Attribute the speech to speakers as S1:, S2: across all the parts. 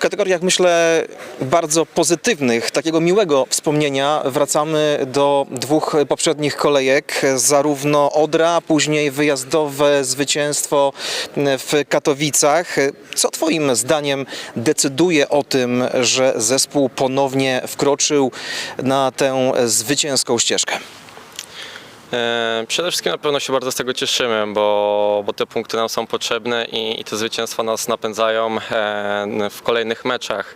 S1: W kategoriach, myślę, bardzo pozytywnych, takiego miłego wspomnienia wracamy do dwóch poprzednich kolejek. Zarówno Odra, później wyjazdowe zwycięstwo w Katowicach. Co Twoim zdaniem decyduje o tym, że zespół ponownie wkroczył na tę zwycięską ścieżkę?
S2: E, Przede wszystkim na pewno się bardzo z tego cieszymy, bo, bo te punkty nam są potrzebne i, i te zwycięstwa nas napędzają e, w kolejnych meczach.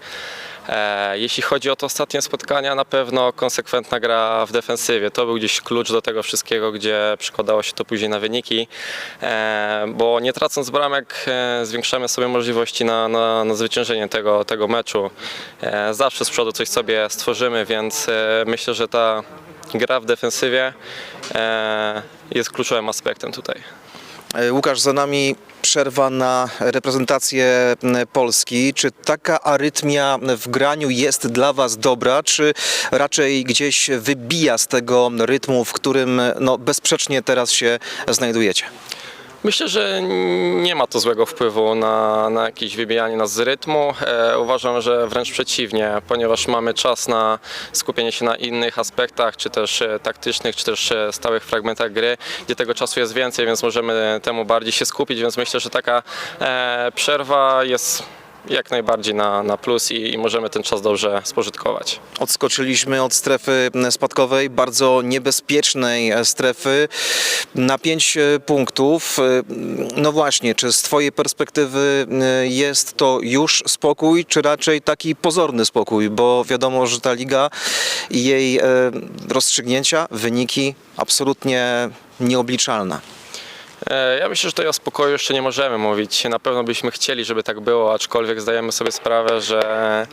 S2: E, Jeśli chodzi o to ostatnie spotkania, na pewno konsekwentna gra w defensywie. To był gdzieś klucz do tego wszystkiego, gdzie przekładało się to później na wyniki, bo nie tracąc bramek zwiększamy sobie możliwości na, na, na zwyciężenie tego, tego meczu. Zawsze z przodu coś sobie stworzymy, więc myślę, że ta gra w defensywie e, jest kluczowym aspektem tutaj.
S1: E, Łukasz, za nami przerwa na reprezentację Polski. Czy taka arytmia w graniu jest dla Was dobra, czy raczej gdzieś wybija z tego rytmu, w którym no, bezsprzecznie teraz się znajdujecie?
S2: Myślę, że nie ma to złego wpływu na, na jakieś wybijanie nas z rytmu. E, uważam, że wręcz przeciwnie, ponieważ mamy czas na skupienie się na innych aspektach, czy też e, taktycznych, czy też e, stałych fragmentach gry, gdzie tego czasu jest więcej, więc możemy temu bardziej się skupić, więc myślę, że taka e, przerwa jest jak najbardziej na, na plus i, i możemy ten czas dobrze spożytkować.
S1: Odskoczyliśmy od strefy spadkowej, bardzo niebezpiecznej strefy na 5 punktów. No właśnie, czy z Twojej perspektywy e, jest to już spokój, czy raczej taki pozorny spokój? Bo wiadomo, że ta liga i jej e, rozstrzygnięcia, wyniki absolutnie nieobliczalne.
S2: E, Ja myślę, że tutaj o spokoju jeszcze nie możemy mówić. Na pewno byśmy chcieli, żeby tak było, aczkolwiek zdajemy sobie sprawę, że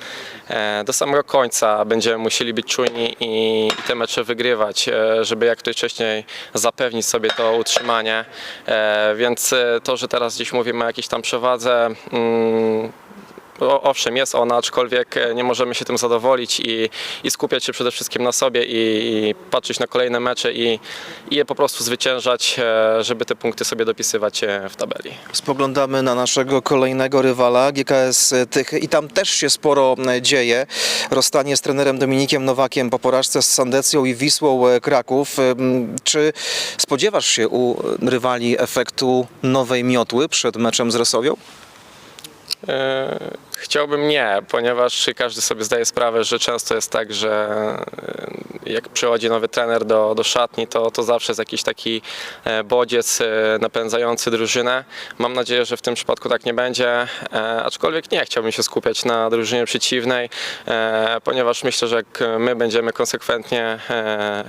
S2: e, do samego końca będziemy musieli być czujni i, te mecze wygrywać, e, żeby jak to wcześniej zapewnić sobie to utrzymanie. Więc to, że teraz gdzieś mówimy o jakiejś tam przewadze, mm, Owszem, jest ona, aczkolwiek e, nie możemy się tym zadowolić i, i skupiać się przede wszystkim na sobie i, i patrzeć na kolejne mecze i, i je po prostu zwyciężać, e, żeby te punkty sobie dopisywać e, w tabeli.
S1: Spoglądamy na naszego kolejnego rywala, GKS Tychy i tam też się sporo dzieje. Rozstanie z trenerem Dominikiem Nowakiem po porażce z Sandecją i Wisłą Kraków. Czy spodziewasz się u rywali efektu nowej miotły przed meczem z Resowią?
S2: E, Chciałbym nie, ponieważ każdy sobie zdaje sprawę, że często jest tak, że e, jak przychodzi nowy trener do, do szatni, to, to zawsze jest jakiś taki e, bodziec e, napędzający drużynę. Mam nadzieję, że w tym przypadku tak nie będzie, aczkolwiek nie chciałbym się skupiać na drużynie przeciwnej, ponieważ myślę, że jak my będziemy konsekwentnie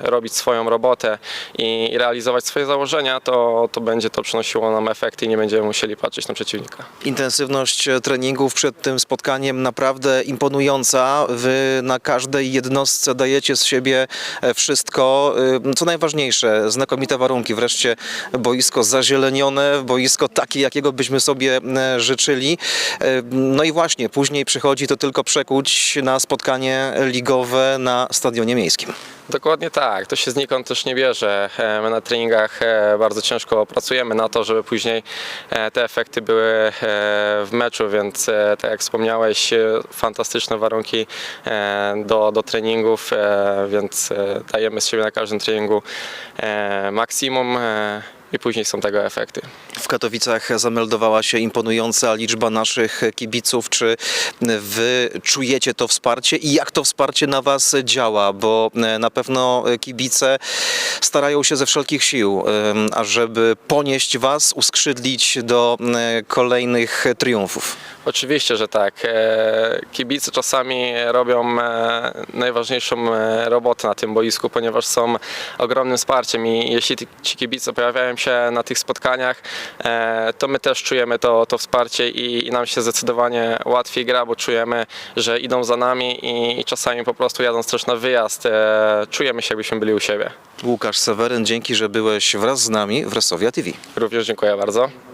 S2: robić swoją robotę i, i realizować swoje założenia, to, to będzie to przynosiło nam efekty i nie będziemy musieli patrzeć na przeciwnika.
S1: Intensywność treningów przed tym spotkaniem naprawdę imponująca. Wy na każdej jednostce dajecie z siebie e, wszystko. Ym, Co najważniejsze, znakomite warunki. Wreszcie boisko zazielenione, boisko takie, jakiego byśmy sobie e, życzyli. E, No i właśnie, później przychodzi to tylko przekuć na spotkanie ligowe na stadionie miejskim.
S2: Dokładnie tak, to się znikąd też nie bierze. E, My na treningach e, bardzo ciężko pracujemy na to, żeby później e, te efekty były w meczu, więc tak jak wspomniałeś, fantastyczne warunki do, do treningów, więc dajemy z siebie na każdym treningu maksimum i później są tego efekty.
S1: W Katowicach zameldowała się imponująca liczba naszych kibiców. Czy wy czujecie to wsparcie i jak to wsparcie na was działa? Bo e, na pewno kibice starają się ze wszelkich sił, em, ażeby ponieść was, uskrzydlić do e, kolejnych triumfów.
S2: Oczywiście, że tak. E, Kibice czasami robią e, najważniejszą e, robotę na tym boisku, ponieważ są ogromnym wsparciem i jeśli ci- kibice pojawiają się na tych spotkaniach, to my też czujemy to, to wsparcie i, i nam się zdecydowanie łatwiej gra, bo czujemy, że idą za nami i, czasami po prostu jadąc też na wyjazd, czujemy się jakbyśmy byli u siebie.
S1: Łukasz Seweryn, dzięki, że byłeś wraz z nami w Resowia TV.
S2: Również dziękuję bardzo.